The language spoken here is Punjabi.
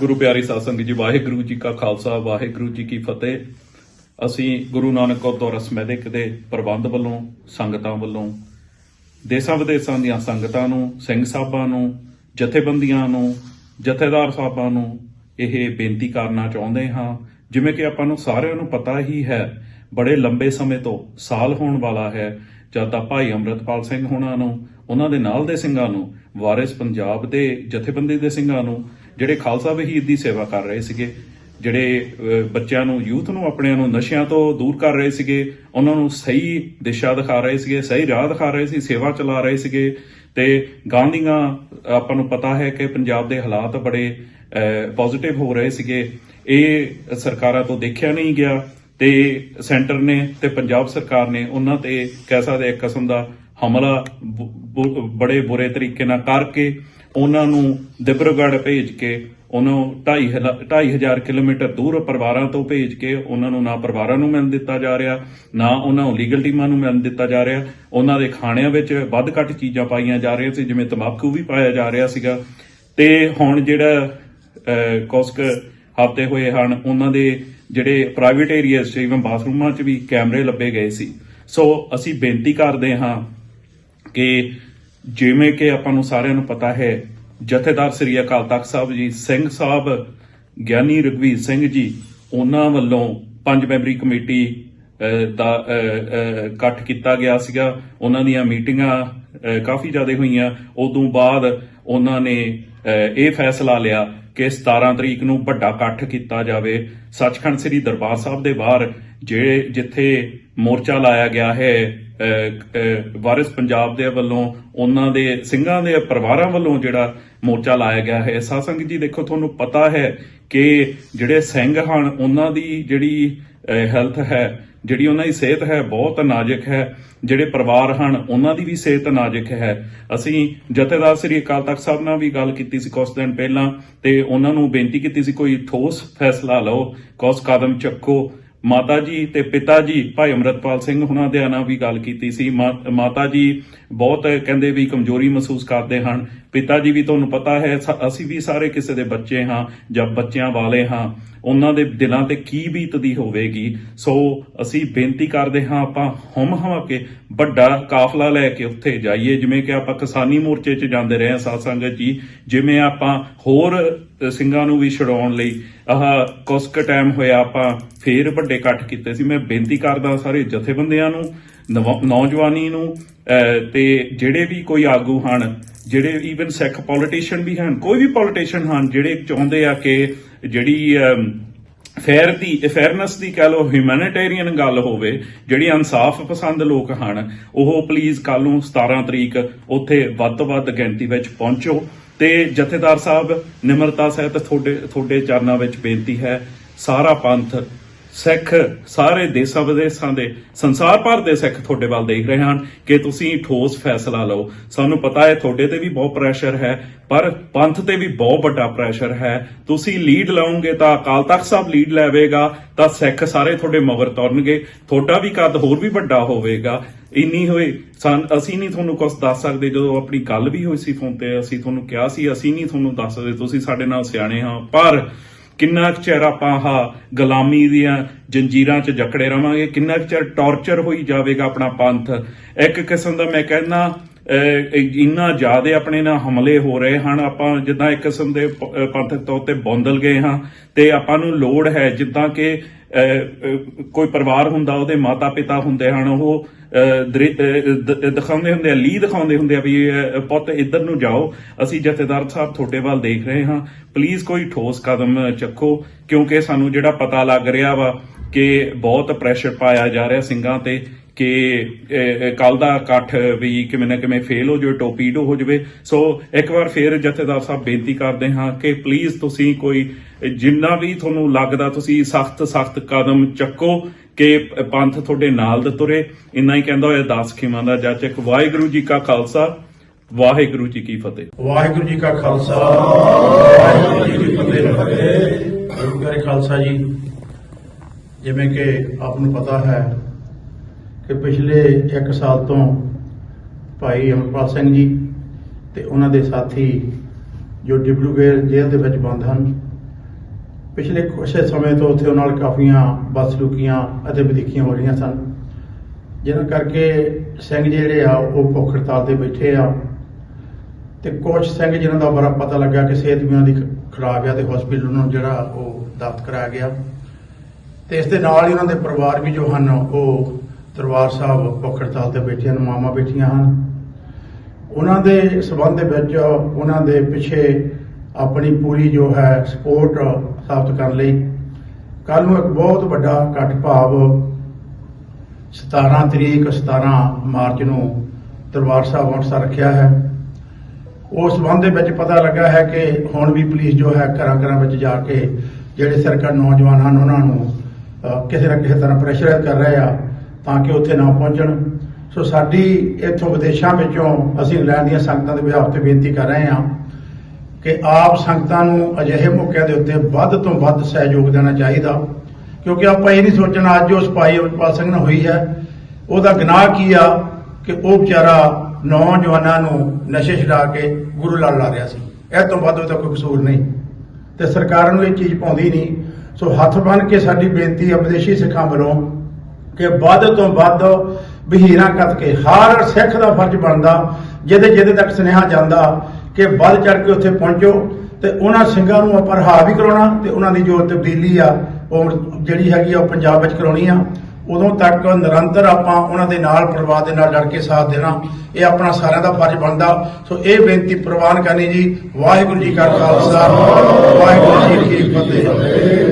ਗੁਰੂ ਪਿਆਰੀ ਸਾਧ ਸੰਗਤ ਜੀ, ਵਾਹਿਗੁਰੂ ਜੀ ਕਾ ਖਾਲਸਾ, ਵਾਹਿਗੁਰੂ ਜੀ ਕੀ ਫਤਿਹ। ਅਸੀਂ ਗੁਰੂ ਨਾਨਕ ਗੁਰਦੁਆਰਾ ਸਮੈਦਿਕ ਦੇ ਪ੍ਰਬੰਧ ਵੱਲੋਂ, ਸੰਗਤਾਂ ਵੱਲੋਂ, ਦੇਸਾਂ ਵਿਦੇਸਾਂ ਦੀਆਂ ਸੰਗਤਾਂ ਨੂੰ, ਸਿੰਘ ਸਾਹਿਬਾਂ ਨੂੰ, ਜਥੇਬੰਦੀਆਂ ਨੂੰ, ਜਥੇਦਾਰ ਸਾਹਿਬਾਂ ਨੂੰ ਇਹ ਬੇਨਤੀ ਕਰਨਾ ਚਾਹੁੰਦੇ ਹਾਂ। ਜਿਵੇਂ ਕਿ ਆਪਾਂ ਨੂੰ ਸਾਰਿਆਂ ਨੂੰ ਪਤਾ ਹੀ ਹੈ, ਬੜੇ ਲੰਬੇ ਸਮੇਂ ਤੋਂ ਸਾਲ ਹੋਣ ਵਾਲਾ ਹੈ, ਜਦ ਤਾਂ ਭਾਈ ਅੰਮ੍ਰਿਤਪਾਲ ਸਿੰਘ ਹੁਣਾਂ ਨੂੰ, ਉਹਨਾਂ ਦੇ ਨਾਲ ਦੇ ਸਿੰਘਾਂ ਨੂੰ, ਵਾਰਿਸ ਪੰਜਾਬ ਦੇ ਜਥੇਬੰਦੀ ਦੇ ਸਿੰਘਾਂ ਨੂੰ ਜਿਹੜੇ ਖਾਲਸਾ ਵਹੀਦ ਦੀ ਸੇਵਾ ਕਰ ਰਹੇ ਸੀਗੇ, ਜਿਹੜੇ ਬੱਚਿਆਂ ਨੂੰ, ਯੂਥ ਨੂੰ, ਆਪਣਿਆਂ ਨੂੰ ਨਸ਼ਿਆਂ ਤੋਂ ਦੂਰ ਕਰ ਰਹੇ ਸੀਗੇ, ਉਹਨਾਂ ਨੂੰ ਸਹੀ ਦਿਸ਼ਾ ਦਿਖਾ ਰਹੇ ਸੀਗੇ, ਸਹੀ ਰਾਹ ਦਿਖਾ ਰਹੇ ਸੀ, ਸੇਵਾ ਚਲਾ ਰਹੇ ਸੀਗੇ। ਤੇ ਗਾਂਧੀਆਂ, ਆਪਾਂ ਨੂੰ ਪਤਾ ਹੈ ਕਿ ਪੰਜਾਬ ਦੇ ਹਾਲਾਤ ਬੜੇ ਪੋਜ਼ਿਟਿਵ ਹੋ ਰਹੇ ਸੀਗੇ। ਇਹ ਸਰਕਾਰਾਂ ਤੋਂ ਦੇਖਿਆ ਨਹੀਂ ਗਿਆ ਤੇ ਸੈਂਟਰ ਨੇ ਤੇ ਪੰਜਾਬ ਸਰਕਾਰ ਨੇ ਉਹਨਾਂ ਤੇ ਕਹਿ ਸਕਦੇ ਇੱਕ ਕਿਸਮ ਦਾ ਹਮਲਾ ਬ- ਬੜੇ ਬੁਰੇ ਤਰੀਕੇ ਨਾਲ ਕਰਕੇ ਉਹਨਾਂ ਨੂੰ ਦਿਬਰਗੜ੍ਹ ਭੇਜ ਕੇ ਉਹਨਾਂ ਨੂੰ 2.5 ਹਜ਼ਾਰ ਕਿਲੋਮੀਟਰ ਦੂਰ ਪਰਿਵਾਰਾਂ ਤੋਂ ਭੇਜ ਕੇ ਉਹਨਾਂ ਨੂੰ ਨਾ ਪਰਿਵਾਰਾਂ ਨੂੰ ਮਿਲਣ ਦਿੱਤਾ ਜਾ ਰਿਹਾ ਨਾ ਉਹਨਾਂ ਨੂੰ ਲੀਗਲ ਟੀਮਾਂ ਨੂੰ ਮਿਲਣ ਦਿੱਤਾ ਜਾ ਰਿਹਾ। ਉਹਨਾਂ ਦੇ ਖਾਣਿਆਂ ਵਿੱਚ ਵੱਧ ਘੱਟ ਚੀਜ਼ਾਂ ਪਾਈਆਂ ਜਾ ਰਹੀਆਂ ਸੀ ਜਿਵੇਂ ਤੰਬਾਕੂ ਵੀ ਪਾਇਆ ਜਾ ਰਿਹਾ ਸੀਗਾ। ਤੇ ਹੁਣ ਜਿਹੜਾ ਅਹ, ਹਫ਼ਤੇ ਹੋਏ ਹਨ ਉਹਨਾਂ ਦੇ ਜਿਹੜੇ ਪ੍ਰਾਈਵੇਟ ਏਰੀਆਜ਼ 'ਚ ਇਵਨ ਬਾਥਰੂਮਾਂ 'ਚ ਵੀ ਕੈਮਰੇ ਲੱਭੇ ਗਏ ਸੀ। ਸੋ ਅਸੀਂ ਬੇਨਤੀ ਕਰਦੇ ਹਾਂ ਕਿ ਜਿਵੇਂ ਕਿ ਆਪਾਂ ਨੂੰ ਸਾਰਿਆਂ ਨੂੰ ਪਤਾ ਹੈ, ਜਥੇਦਾਰ ਸ੍ਰੀ ਅਕਾਲ ਤਖਤ ਸਾਹਿਬ ਜੀ, ਸਿੰਘ ਸਾਹਿਬ, ਗਿਆਨੀ ਰਘਵੀਰ ਸਿੰਘ ਜੀ, ਉਹਨਾਂ ਵੱਲੋਂ ਪੰਜ ਮੈਂਬਰੀ ਕਮੇਟੀ ਦਾ ਇਕੱਠ ਕੀਤਾ ਗਿਆ ਸੀਗਾ। ਉਹਨਾਂ ਦੀਆਂ ਮੀਟਿੰਗਾਂ ਕਾਫੀ ਜ਼ਿਆਦਾ ਹੋਈਆਂ। ਉਦੋਂ ਬਾਅਦ ਉਹਨਾਂ ਨੇ ਇਹ ਫੈਸਲਾ ਲਿਆ ਕਿ 17 ਤਰੀਕ ਨੂੰ ਵੱਡਾ ਇਕੱਠ ਕੀਤਾ ਜਾਵੇ। ਸੱਚਖੰਡ ਸ੍ਰੀ ਦਰਬਾਰ ਸਾਹਿਬ ਦੇ ਬਾਹਰ, ਜਿਹੜੇ, ਜਿੱਥੇ ਮੋਰਚਾ ਲਾਇਆ ਗਿਆ ਹੈ ਵਾਰਿਸ ਪੰਜਾਬ ਦੇ ਵੱਲੋਂ ਉਹਨਾਂ ਦੇ ਸਿੰਘਾਂ ਦੇ ਪਰਿਵਾਰਾਂ ਵੱਲੋਂ ਜਿਹੜਾ ਮੋਰਚਾ ਲਾਇਆ ਗਿਆ ਹੈ। ਸਾਸੰਗ ਜੀ, ਦੇਖੋ, ਤੁਹਾਨੂੰ ਪਤਾ ਹੈ ਕਿ ਜਿਹੜੇ ਸਿੰਘ ਹਨ, ਉਹਨਾਂ ਦੀ ਜਿਹੜੀ ਹੈਲਥ ਹੈ, ਜਿਹੜੀ ਉਹਨਾਂ ਦੀ ਸਿਹਤ ਹੈ, ਬਹੁਤ ਨਾਜ਼ੁਕ ਹੈ। ਜਿਹੜੇ ਪਰਿਵਾਰ ਹਨ, ਉਹਨਾਂ ਦੀ ਵੀ ਸਿਹਤ ਨਾਜ਼ੁਕ ਹੈ। ਅਸੀਂ ਜਥੇਦਾਰ ਸ੍ਰੀ ਅਕਾਲ ਤਖਤ ਸਾਹਿਬ ਨਾਲ ਵੀ ਗੱਲ ਕੀਤੀ ਸੀ ਕੁਝ ਦਿਨ ਪਹਿਲਾਂ ਤੇ ਉਹਨਾਂ ਨੂੰ ਬੇਨਤੀ ਕੀਤੀ ਸੀ, ਕੋਈ ਠੋਸ ਫੈਸਲਾ ਲਓ ਕੁਝ ਕਦਮ ਚੱਕੋ। ਮਾਤਾ ਜੀ ਤੇ ਪਿਤਾ ਜੀ, ਭਾਈ ਅਮਰਤਪਾਲ ਸਿੰਘ ਹੁਣਾਂ ਦੇ ਨਾਲ ਵੀ ਗੱਲ ਕੀਤੀ ਸੀ। ਮਾ- ਮਾਤਾ ਜੀ ਬਹੁਤ ਕਹਿੰਦੇ ਵੀ ਕਮਜ਼ੋਰੀ ਮਹਿਸੂਸ ਕਰਦੇ ਹਨ। ਪਿਤਾ ਜੀ ਵੀ ਤੁਹਾਨੂੰ ਪਤਾ ਹੈ ਸ- ਅਸੀਂ ਵੀ ਸਾਰੇ ਕਿਸੇ ਦੇ ਬੱਚੇ ਹਾਂ ਜਾਂ ਬੱਚਿਆਂ ਵਾਲੇ ਹਾਂ। ਉਹਨਾਂ ਦੇ ਦਿਲਾਂ ਤੇ ਕੀ ਬੀਤਦੀ ਹੋਵੇਗੀ? ਸੋ ਅਸੀਂ ਬੇਨਤੀ ਕਰਦੇ ਹਾਂ ਆਪਾਂ ਹਮ ਹਮਾ ਕੇ ਵੱਡਾ ਕਾਫਲਾ ਲੈ ਕੇ ਉੱਥੇ ਜਾਈਏ। ਜਿਵੇਂ ਕਿ ਆਪਾਂ ਕਿਸਾਨੀ ਮੋਰਚੇ 'ਚ ਜਾਂਦੇ ਰਹੇ ਹਾਂ ਸਾਧ ਸੰਗਤ ਜੀ। ਜਿਵੇਂ ਆਪਾਂ ਹੋਰ ਸਿੰਘਾਂ ਨੂੰ ਵੀ ਛਡਾਉਣ ਲਈ ਆਹ ਕੁਝ ਟਾਈਮ ਹੋਇਆ ਆਪਾਂ ਫੇਰ ਵੱਡੇ ਇਕੱਠ ਕੀਤੇ ਸੀ। ਮੈਂ ਬੇਨਤੀ ਕਰਦਾ ਸਾਰੇ ਜਥੇਬੰਦੀਆਂ ਨੂੰ ਨੌ- ਨੌਜਵਾਨੀ ਨੂੰ ਅਹ, ਤੇ ਜਿਹੜੇ ਵੀ ਕੋਈ ਆਗੂ ਹਨ ਜਿਹੜੇ ਈਵਨ ਸਿੱਖ ਪੋਲੀਟੀਸ਼ੀਅਨ ਵੀ ਹਨ, ਕੋਈ ਵੀ ਪੋਲੀਟੀਸ਼ੀਅਨ ਹਨ, ਜਿਹੜੇ ਚਾਹੁੰਦੇ ਆ ਕਿ ਜਿਹੜੀ ਫੇਅਰ ਦੀ ਫੇਅਰਨੈਸ ਦੀ ਕਹ ਲੋ ਹਿਊਮੈਨਿਟੇਰੀਅਨ ਗੱਲ ਹੋਵੇ, ਜਿਹੜੀ ਇਨਸਾਫ ਪਸੰਦ ਲੋਕ ਹਨ, ਉਹ ਪਲੀਜ਼ ਕੱਲ ਨੂੰ 17 ਤਰੀਕ ਉੱਥੇ ਵੱਧ ਤੋਂ ਵੱਧ ਗਿਣਤੀ ਵਿੱਚ ਪਹੁੰਚੋ ਤੇ ਜਥੇਦਾਰ ਸਾਹਿਬ, ਨਿਮਰਤਾ ਸਹਿਤ ਤੁਹਾਡੇ ਤੁਹਾਡੇ ਚਰਨਾਂ ਵਿੱਚ ਬੇਨਤੀ ਹੈ, ਸਾਰਾ ਪੰਥ ਸਿੱਖ ਸਾਰੇ ਦੇਸਾਂ ਵਿਦੇਸਾਂ ਦੇ ਸੰਸਾਰ ਭਰ ਦੇ ਸਿੱਖ ਤੁਹਾਡੇ ਵੱਲ ਦੇਖ ਰਹੇ ਹਨ ਕਿ ਤੁਸੀਂ ਠੋਸ ਫੈਸਲਾ ਲਓ। ਸਾਨੂੰ ਪਤਾ ਹੈ ਤੁਹਾਡੇ ਤੇ ਵੀ ਬਹੁਤ ਪ੍ਰੈਸ਼ਰ ਹੈ, ਪਰ ਪੰਥ ਤੇ ਵੀ ਬਹੁਤ ਵੱਡਾ ਪ੍ਰੈਸ਼ਰ ਹੈ। ਤੁਸੀਂ ਲੀਡ ਲਾਉਂਗੇ ਤਾਂ ਅਕਾਲ ਤਖਤ ਸਾਹਿਬ ਲੀਡ ਲੈਵੇਗਾ, ਤਾਂ ਸਿੱਖ ਸਾਰੇ ਤੁਹਾਡੇ ਮਗਰ ਤੁਰਨਗੇ। ਤੁਹਾਡਾ ਵੀ ਕੱਦ ਹੋਰ ਵੀ ਵੱਡਾ ਹੋਵੇਗਾ। ਇੰਨੀ ਹੋਏ ਸਾਨ ਅਸੀਂ ਨਹੀਂ ਤੁਹਾਨੂੰ ਕੁਝ ਦੱਸ ਸਕਦੇ, ਜਦੋਂ ਆਪਣੀ ਗੱਲ ਵੀ ਹੋਈ ਸੀ ਫੋਨ ਤੇ, ਅਸੀਂ ਤੁਹਾਨੂੰ ਕਿਹਾ ਸੀ, ਅਸੀਂ ਨਹੀਂ ਤੁਹਾਨੂੰ ਦੱਸ ਸਕਦੇ, ਤੁਸੀਂ ਸਾਡੇ ਨਾਲ ਸਿਆਣੇ ਹਾਂ, ਪਰ ਕਿੰਨਾ ਕੁ ਚਿਰ ਆਪਾਂ ਆਹ ਗੁਲਾਮੀ ਦੀਆਂ ਜੰਜੀਰਾਂ 'ਚ ਜਕੜੇ ਰਵਾਂਗੇ? ਕਿੰਨਾ ਕੁ ਚਿਰ ਟੌਰਚਰ ਹੋਈ ਜਾਵੇਗਾ ਆਪਣਾ ਪੰਥ? ਇੱਕ ਕਿਸਮ ਦਾ ਮੈਂ ਕਹਿੰਦਾ ਇੰਨਾ ਜ਼ਿਆਦਾ ਆਪਣੇ ਨਾਲ ਹਮਲੇ ਹੋ ਰਹੇ ਹਨ। ਆਪਾਂ ਜਿੱਦਾਂ ਇੱਕ ਕਿਸਮ ਦੇ ਪੰਥਕ ਤੌਰ ਤੇ ਬੌਂਦਲ ਗਏ ਹਾਂ ਤੇ ਆਪਾਂ ਨੂੰ ਲੋੜ ਹੈ ਜਿੱਦਾਂ ਕਿ ਕੋਈ ਪਰਿਵਾਰ ਹੁੰਦਾ, ਉਹਦੇ ਮਾਤਾ ਪਿਤਾ ਹੁੰਦੇ ਹਨ, ਉਹ ਦਿਖਾਉਂਦੇ ਹੁੰਦੇ ਆ ਲੀ ਦਿਖਾਉਂਦੇ ਹੁੰਦੇ ਆ ਵੀ ਪੁੱਤ ਇੱਧਰ ਨੂੰ ਜਾਓ। ਅਸੀਂ ਜਥੇਦਾਰ ਸਾਹਿਬ ਤੁਹਾਡੇ ਵੱਲ ਦੇਖ ਰਹੇ ਹਾਂ। ਪਲੀਜ਼ ਕੋਈ ਠੋਸ ਕਦਮ ਚੱਕੋ, ਕਿਉਂਕਿ ਸਾਨੂੰ ਜਿਹੜਾ ਪਤਾ ਲੱਗ ਰਿਹਾ ਵਾ ਕਿ ਬਹੁਤ ਪ੍ਰੈਸ਼ਰ ਪਾਇਆ ਜਾ ਰਿਹਾ ਸਿੰਘਾਂ ਤੇ ਕਿ ਕੱਲ ਦਾ ਇਕੱਠ ਵੀ ਕਿਵੇਂ ਨਾ ਕਿਵੇਂ ਫੇਲ ਹੋ ਜਾਵੇ ਟੋਪੀਡੋ ਹੋ ਜਾਵੇ। ਸੋ ਇੱਕ ਵਾਰ ਫੇਰ ਜਥੇਦਾਰ ਸਾਹਿਬ ਬੇਨਤੀ ਕਰਦੇ ਹਾਂ ਕਿ ਪਲੀਜ਼ ਤੁਸੀਂ ਕੋਈ, ਜਿੰਨਾ ਵੀ ਤੁਹਾਨੂੰ ਲੱਗਦਾ ਤੁਸੀਂ ਸਖਤ ਸਖਤ ਕਦਮ ਚੱਕੋ ਕਿ ਪੰਥ ਤੁਹਾਡੇ ਨਾਲ ਦੇ ਤੁਰੇ। ਇੰਨਾ ਹੀ ਕਹਿੰਦਾ ਹੋਇਆ ਦਾਸ ਖਿਮਾਂ ਦਾ ਜੱਜ ਵਾਹਿਗੁਰੂ ਜੀ ਕਾ ਖਾਲਸਾ, ਵਾਹਿਗੁਰੂ ਜੀ ਕੀ ਫਤਿਹ। ਵਾਹਿਗੁਰੂ ਜੀ ਕਾ ਖਾਲਸਾ, ਵਾਹਿਗੁਰੂ ਜੀ ਕੀ ਫਤਿਹ। ਗੁਰੂ ਕਰੇ ਖਾਲਸਾ ਜੀ, ਜਿਵੇਂ ਕਿ ਆਪ ਨੂੰ ਪਤਾ ਹੈ ਕਿ ਪਿਛਲੇ 1 ਸਾਲ ਤੋਂ ਭਾਈ ਅਮਰਪਾਲ ਸਿੰਘ ਜੀ ਤੇ ਉਹਨਾਂ ਦੇ ਸਾਥੀ ਜੋ ਡਿਬਲੂਗੇਰ ਜੇਲ੍ਹ ਦੇ ਵਿੱਚ ਬੰਦ ਹਨ। ਪਿਛਲੇ ਕੁਝ ਸਮੇਂ ਤੋਂ ਉੱਥੇ ਉਹਨਾਂ ਨਾਲ ਕਾਫੀਆਂ ਬਦਸਲੂਕੀਆਂ ਅਤੇ ਵਧੀਕੀਆਂ ਹੋ ਰਹੀਆਂ ਸਨ। ਜਿਹਨਾਂ ਕਰਕੇ ਸਿੰਘ ਜਿਹੜੇ ਆ, ਉਹ ਭੁੱਖ ਹੜਤਾਲ ਤੇ ਬੈਠੇ ਆ। ਤੇ ਕੁਝ ਸਿੰਘ ਜਿਹਨਾਂ ਦਾ ਬੜਾ ਪਤਾ ਲੱਗਾ ਕਿ ਸਿਹਤ ਵੀ ਉਹਨਾਂ ਦੀ ਖਰਾਬ ਆ ਤੇ ਹਸਪੀਟਲ ਨੂੰ ਜਿਹੜਾ ਉਹ ਦਾਖਲ ਕਰਾਇਆ ਗਿਆ। ਤੇ ਇਸ ਦੇ ਨਾਲ ਹੀ ਉਹਨਾਂ ਦੇ ਪਰਿਵਾਰ ਵੀ ਜੋ ਹਨ, ਉਹ ਦਰਬਾਰ ਸਾਹਿਬ ਭੁੱਖ ਹੜਤਾਲ ਤੇ ਬੈਠੇ ਹਨ, ਮਾਮਾ ਬੈਠੀਆਂ ਹਨ। ਉਹਨਾਂ ਦੇ ਸਬੰਧ ਦੇ ਵਿੱਚ, ਉਹਨਾਂ ਦੇ ਪਿੱਛੇ ਆਪਣੀ ਪੂਰੀ ਜੋ ਹੈ ਸਪੋਰਟ ਸਾਬਤ ਕਰਨ ਲਈ। ਕੱਲ ਨੂੰ ਇੱਕ ਬਹੁਤ ਵੱਡਾ ਇਕੱਠ ਭਾਵ 17 ਤਰੀਕ 17 ਮਾਰਚ ਨੂੰ ਦਰਬਾਰ ਸਾਹਿਬ ਅੰਮ੍ਰਿਤਸਰ ਰੱਖਿਆ ਹੈ। ਉਸ ਸੰਬੰਧ ਦੇ ਵਿੱਚ ਪਤਾ ਲੱਗਾ ਹੈ ਕਿ ਹੁਣ ਵੀ ਪੁਲਿਸ ਜੋ ਹੈ ਘਰਾਂ ਘਰਾਂ ਵਿੱਚ ਜਾ ਕੇ ਜਿਹੜੇ ਸਰਕਾਰ ਨੌਜਵਾਨ ਹਨ, ਉਹਨਾਂ ਨੂੰ ਕਿਸੇ ਨਾ ਕਿਸੇ ਤਰ੍ਹਾਂ ਪ੍ਰੈਸ਼ਰ ਕਰ ਰਹੇ ਆ ਤਾਂ ਕਿ ਉੱਥੇ ਨਾ ਪਹੁੰਚਣ। ਸੋ ਸਾਡੀ ਇੱਥੋਂ ਵਿਦੇਸ਼ਾਂ ਵਿੱਚੋਂ ਅਸੀਂ ਲੈਣ ਦੀਆਂ ਸੰਗਤਾਂ ਦੇ ਵਿਹਾਰ ਤੇ ਬੇਨਤੀ ਕਰ ਰਹੇ ਹਾਂ ਕਿ ਆਪ ਸੰਗਤਾਂ ਨੂੰ ਅਜਿਹੇ ਮੌਕਿਆਂ ਦੇ ਉੱਤੇ ਵੱਧ ਤੋਂ ਵੱਧ ਸਹਿਯੋਗ ਦੇਣਾ ਚਾਹੀਦਾ। ਕਿਉਂਕਿ ਆਪਾਂ ਇਹ ਨਹੀਂ ਸੋਚਣਾ, ਅੱਜ ਜੋ ਸਪਾਈ ਅਮਰਪਾਲ ਸਿੰਘ ਨਾਲ ਹੋਈ ਹੈ। ਉਹਦਾ ਗੁਨਾਹ ਕੀ ਆ ਕਿ ਉਹ ਵਿਚਾਰਾ ਨੌਜਵਾਨਾਂ ਨੂੰ ਨਸ਼ੇ ਛਡਾ ਕੇ ਗੁਰੂ ਲਾਲ ਲਾ ਰਿਹਾ ਸੀ। ਇਹ ਤੋਂ ਵੱਧ ਉਹਦਾ ਕੋਈ ਕਸੂਰ ਨਹੀਂ। ਤੇ ਸਰਕਾਰਾਂ ਨੂੰ ਇਹ ਚੀਜ਼ ਪਾਉਂਦੀ ਨਹੀਂ। ਸੋ ਹੱਥ ਬੰਨ ਕੇ ਸਾਡੀ ਬੇਨਤੀ ਹੈ ਵਿਦੇਸ਼ੀ ਸਿੱਖਾਂ ਵੱਲੋਂ ਕਿ ਵੱਧ ਤੋਂ ਵੱਧ ਬਹੀਰਾਂ ਕੱਤ ਕੇ ਹਰ ਸਿੱਖ ਦਾ ਫਰਜ਼ ਬਣਦਾ, ਜਿਹਦੇ ਜਿਹਦੇ ਤੱਕ ਸੁਨੇਹਾ ਜਾਂਦਾ ਕਿ ਵੱਧ ਚੜ ਕੇ ਉੱਥੇ ਪਹੁੰਚੋ ਤੇ ਉਹਨਾਂ ਸਿੰਘਾਂ ਨੂੰ ਆਪਾਂ ਰਿਹਾ ਵੀ ਕਰਾਉਣਾ ਤੇ ਉਹਨਾਂ ਦੀ ਜੋ ਤਬਦੀਲੀ ਆ, ਉਹ ਜਿਹੜੀ ਹੈਗੀ ਆ, ਉਹ ਪੰਜਾਬ ਵਿੱਚ ਕਰਾਉਣੀ ਆ। ਉਦੋਂ ਤੱਕ ਨਿਰੰਤਰ ਆਪਾਂ ਉਹਨਾਂ ਦੇ ਨਾਲ, ਪਰਿਵਾਰ ਦੇ ਨਾਲ ਲੜ ਕੇ ਸਾਥ ਦੇਣਾ, ਇਹ ਆਪਣਾ ਸਾਰਿਆਂ ਦਾ ਫਰਜ਼ ਬਣਦਾ। ਸੋ ਇਹ ਬੇਨਤੀ ਪ੍ਰਵਾਨ ਕਰਨੀ ਜੀ, ਵਾਹਿਗੁਰੂ ਜੀ ਕਾ ਖਾਲਸਾ, ਵਾਹਿਗੁਰੂ ਜੀ ਕੀ ਫਤਿਹ।